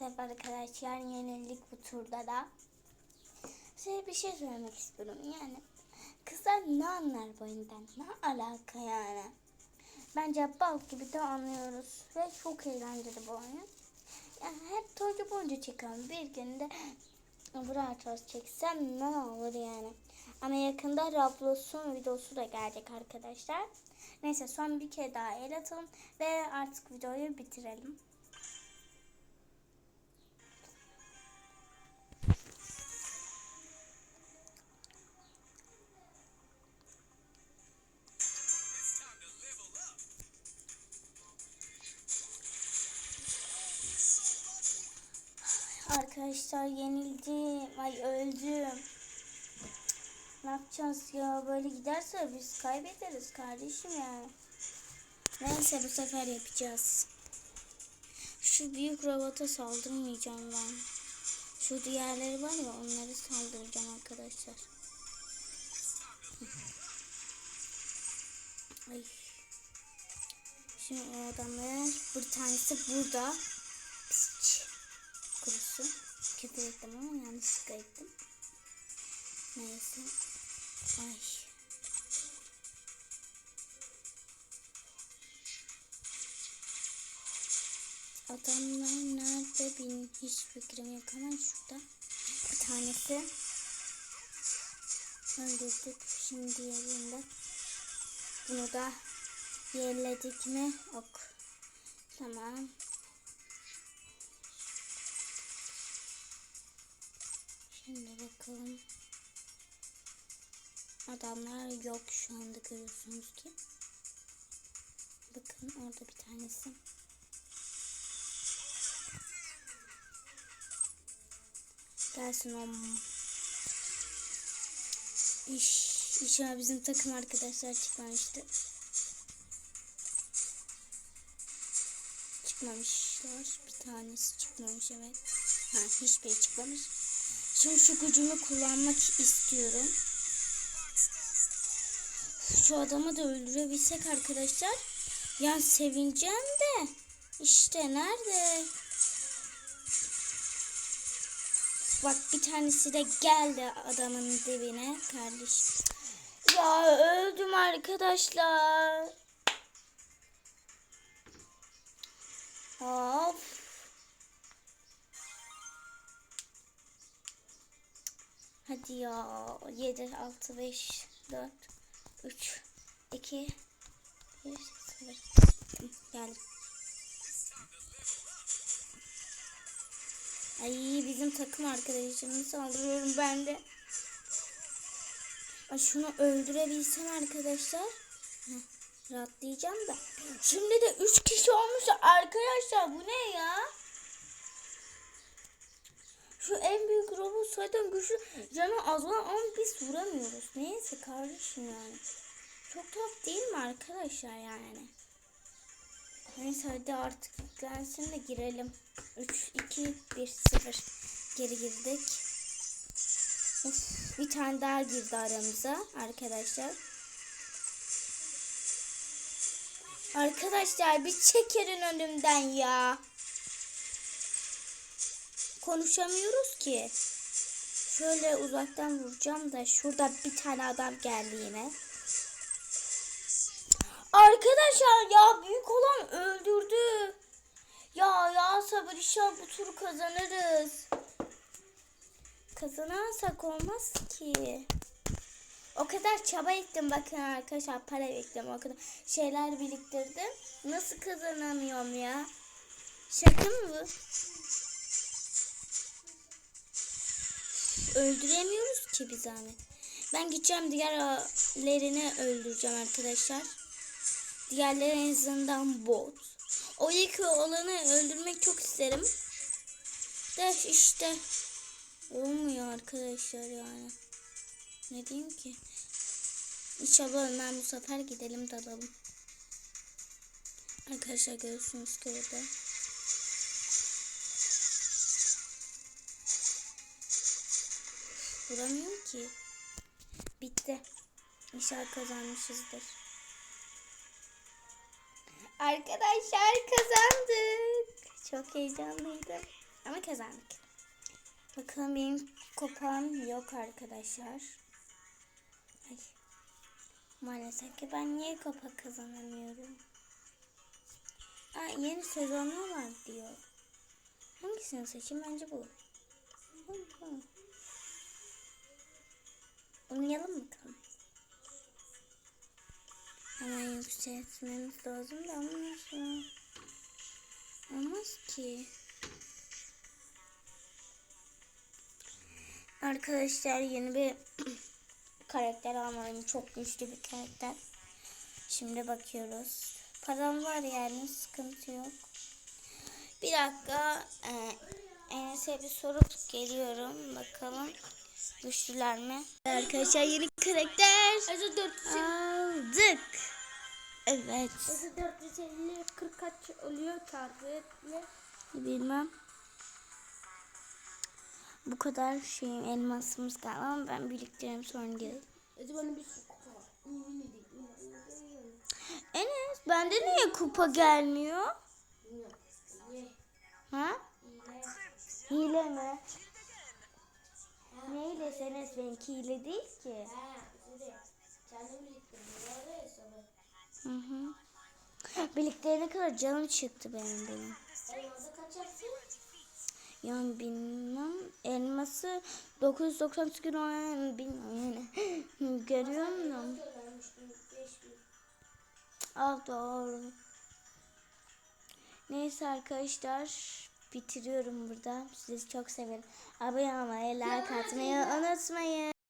Maalesef arkadaşlar yenildik bu turda da. Size bir şey söylemek istiyorum yani. Kızlar ne anlar bu oyundan? Ne alaka yani? Bence bal gibi de anlıyoruz. Ve çok eğlenceli bu oyun. Yani hep toycu boncu çekiyorum. Bir günde Brawl çeksem ne olur yani. Ama yakında Roblox'un videosu da gelecek arkadaşlar. Neyse son bir kere daha el atalım ve artık videoyu bitirelim. Arkadaşlar yenildim. Ay öldüm. Ne yapacağız ya? Böyle giderse biz kaybederiz kardeşim yani. Neyse bu sefer yapacağız. Şu büyük robota saldırmayacağım ben. Şu diğerleri var ya onları saldıracağım arkadaşlar. Ay. Şimdi o adamlar bir tanesi burada. Küfür ettim ama yanlışlıkla ettim. Neyse. Ay. Adamlar nerede benim hiç fikrim yok ama şurada bir tanesi öldürdük şimdi diğerinde bunu da yerledik mi ok tamam şimdi bakalım adamlar yok şu anda görüyorsunuz ki bakın orada bir tanesi Gelsin o. İş, inşallah bizim takım arkadaşlar çıkmamıştı. Çıkmamışlar. Bir tanesi çıkmamış evet. Ha hiçbiri çıkmamış. Şimdi şu gücümü kullanmak istiyorum. Şu adamı da öldürebilsek arkadaşlar. Yani sevineceğim de. İşte nerede? Bak bir tanesi de geldi adamın dibine kardeş. Ya öldüm arkadaşlar. Of. Hadi ya. 7, 6, 5, 4, 3, 2, 1, 0. Geldim. Ay bizim takım arkadaşımı saldırıyorum ben de. Ay şunu öldürebilsem arkadaşlar. Rahatlayacağım da. Şimdi de 3 kişi olmuş arkadaşlar. Bu ne ya? Şu en büyük robot zaten güçlü. Canı az olan ama biz vuramıyoruz. Neyse kardeşim yani. Çok tuhaf değil mi arkadaşlar yani? Neyse hadi artık yüklensin de girelim. 3, 2, 1, 0. Geri girdik. Bir tane daha girdi aramıza arkadaşlar. Arkadaşlar bir çekerin önümden ya. Konuşamıyoruz ki. Şöyle uzaktan vuracağım da şurada bir tane adam geldi yine. Arkadaşlar ya büyük olan öldürdü. Ya ya sabır inşallah bu turu kazanırız. Kazanarsak olmaz ki. O kadar çaba ettim bakın arkadaşlar para bekledim o kadar şeyler biriktirdim. Nasıl kazanamıyorum ya? Şaka mı bu? Öldüremiyoruz ki bir zahmet. Ben gideceğim diğerlerini öldüreceğim arkadaşlar. Diğerleri en azından bot. O ilk olanı öldürmek çok isterim. De işte olmuyor arkadaşlar yani. Ne diyeyim ki? İnşallah ölmem bu sefer gidelim dalalım. Arkadaşlar görüyorsunuz ki orada. Vuramıyorum ki. Bitti. İnşallah kazanmışızdır. Arkadaşlar kazandık. Çok heyecanlıydım. Ama kazandık. Bakalım benim kopam yok arkadaşlar. Ay. Maalesef ki ben niye kupa kazanamıyorum? Aa, yeni sezonlar var diyor. Hangisini seçeyim? Bence bu. Bu, bu. Oynayalım bakalım. Hemen yükseltmemiz lazım da ama nasıl? Olmaz ki. Arkadaşlar yeni bir karakter almalıyım. Çok güçlü bir karakter. Şimdi bakıyoruz. Param var yani sıkıntı yok. Bir dakika. E, Enes'e bir sorup geliyorum. Bakalım güçlüler mi? Arkadaşlar yeni karakter Ece 450, aldık. Evet. Ece 450 40 kaç oluyor çarpı Bilmem. Bu kadar şeyim elmasımız kaldı ama ben biriktireyim sonra değil. Ece bana bir sürü kupa var. Enes bende niye kupa gelmiyor? Ha? Hile mi? Ne hilesi Enes benimki hile değil ki. Hı hı. Birliklerine kadar canım çıktı benim benim. Yani bilmem elması 998 gün olan bilmiyorum yani. Görüyor musun? 5000. Ah doğru. Neyse arkadaşlar bitiriyorum burada. Sizi çok severim. Abone olmayı, like atmayı unutmayın.